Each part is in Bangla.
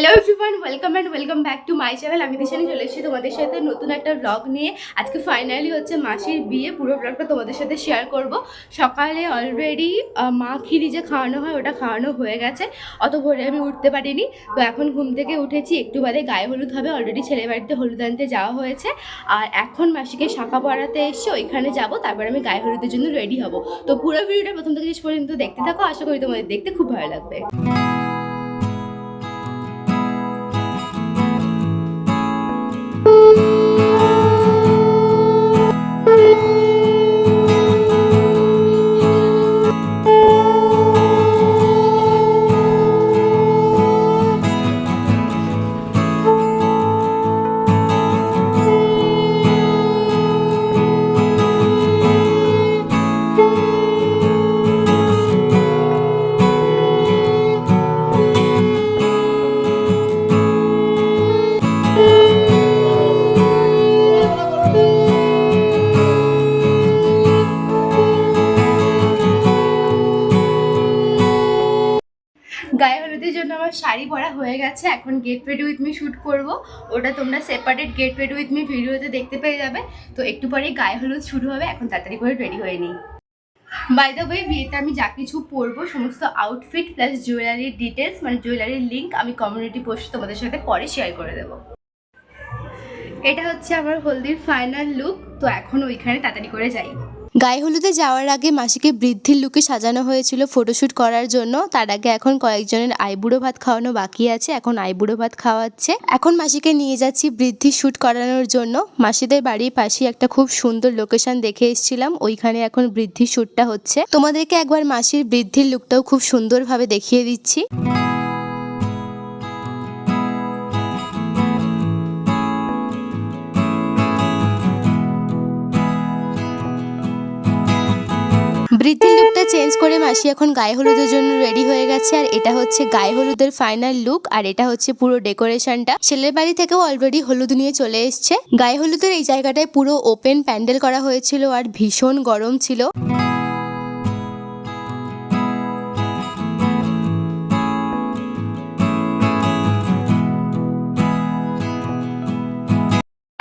Hello everyone welcome and welcome back to my channel আমি দিশানি চলে এসেছি তোমাদের সাথে নতুন একটা ব্লগ নিয়ে। আজকে ফাইনালি হচ্ছে মাসির বিয়ে, পুরো ব্লগটা তোমাদের সাথে শেয়ার করব। সকালে অলরেডি মা খিরি যে খাওয়ানো হয়, ওটা খাওয়ানো হয়ে গেছে। অত ভোরে আমি উঠতে পারিনি। তো এখন ঘুম থেকে উঠেছি, একটু বাদে গায়ে হলুদ হবে। অলরেডি ছেলে বাড়িতে হলুদ আনতে যাওয়া হয়েছে। আর এখন মাসিকে শাখা পড়াতে এসে ওইখানে যাব, তারপর আমি গায়ে হলুদের জন্য রেডি হব। তো পুরো ভিডিওটা প্রথম থেকে শেষ পর্যন্ত দেখতে থাকো। আশা করি তোমাদের দেখতে খুব ভালো লাগবে। গায়ে জন্য আমার শাড়ি পরা হয়ে গেছে। এখন get ready with me shoot করব। ওটা তোমরা separate get ready with me ভিডিওতে দেখতে পেয়ে যাবে। তো একটু পরেই গায়ে হলুদ শুরু হবে। এখন তাড়াতাড়ি করে রেডি হয়ে নিই। বাই দ্য ওয়ে বিয়েতে আমি যা কিছু পরবো, সমস্ত আউটফিট প্লাস জুয়েলারির ডিটেলস মানে জুয়েলারির লিঙ্ক আমি কমিউনিটি পোস্টে তোমাদের সাথে পরে শেয়ার করে দেবো। এটা হচ্ছে আমার হলদির ফাইনাল লুক তো এখন ওইখানে তাড়াতাড়ি করে যাই। গায়ে হলুদে যাওয়ার আগে মাসিকে বৃদ্ধির লুকে সাজানো হয়েছিল ফটোশ্যুট করার জন্য। তার আগে এখন কয়েকজনের আইবুড়ো ভাত খাওয়ানো বাকি আছে, এখন আইবুড়ো ভাত খাওয়াচ্ছে। এখন মাসিকে নিয়ে যাচ্ছি বৃদ্ধির শ্যুট করানোর জন্য। মাসিদের বাড়ির পাশে একটা খুব সুন্দর লোকেশন দেখে এসেছিলাম, ওইখানে এখন বৃদ্ধির শ্যুটটা হচ্ছে। তোমাদেরকে একবার মাসির বৃদ্ধির লুকটাও খুব সুন্দরভাবে দেখিয়ে দিচ্ছি। বৃদ্ধির লুকটা চেঞ্জ করে মাসি এখন গায়ে হলুদের জন্য রেডি হয়ে গেছে। আর এটা হচ্ছে গায়ে হলুদের ফাইনাল লুক আর এটা হচ্ছে পুরো ডেকোরেশনটা ছেলের বাড়ি থেকেও অলরেডি হলুদ নিয়ে চলে এসছে। গায়ে হলুদের এই জায়গাটায় পুরো ওপেন প্যান্ডেল করা হয়েছিল আর ভীষণ গরম ছিল।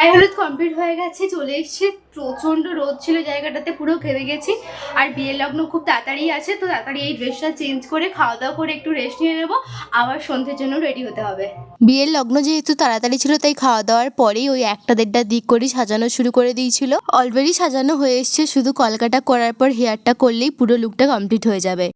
গায়ে কমপ্লিট হয়ে গেছে, চলে এসেছি, প্রচণ্ড রোদ ছিল জায়গাটাতে, পুরো ঘেমে গেছি। আর বিয়ের লগ্ন খুব তাড়াতাড়ি আছে, তো তাড়াতাড়ি এই ড্রেসটা চেঞ্জ করে খাওয়া দাওয়া করে একটু রেস্ট নিয়ে নেব, আবার সন্ধ্যের জন্য রেডি হতে হবে। বিয়ের লগ্ন যেহেতু তাড়াতাড়ি ছিল, তাই খাওয়া দাওয়ার পরেই ওই একটা দেড়টা দিক করে সাজানো শুরু করে দিয়েছিল। অলরেডি সাজানো হয়ে এসছে, শুধু কলকাটা করার পর হেয়ারটা করলেই পুরো লুকটা কমপ্লিট হয়ে যাবে।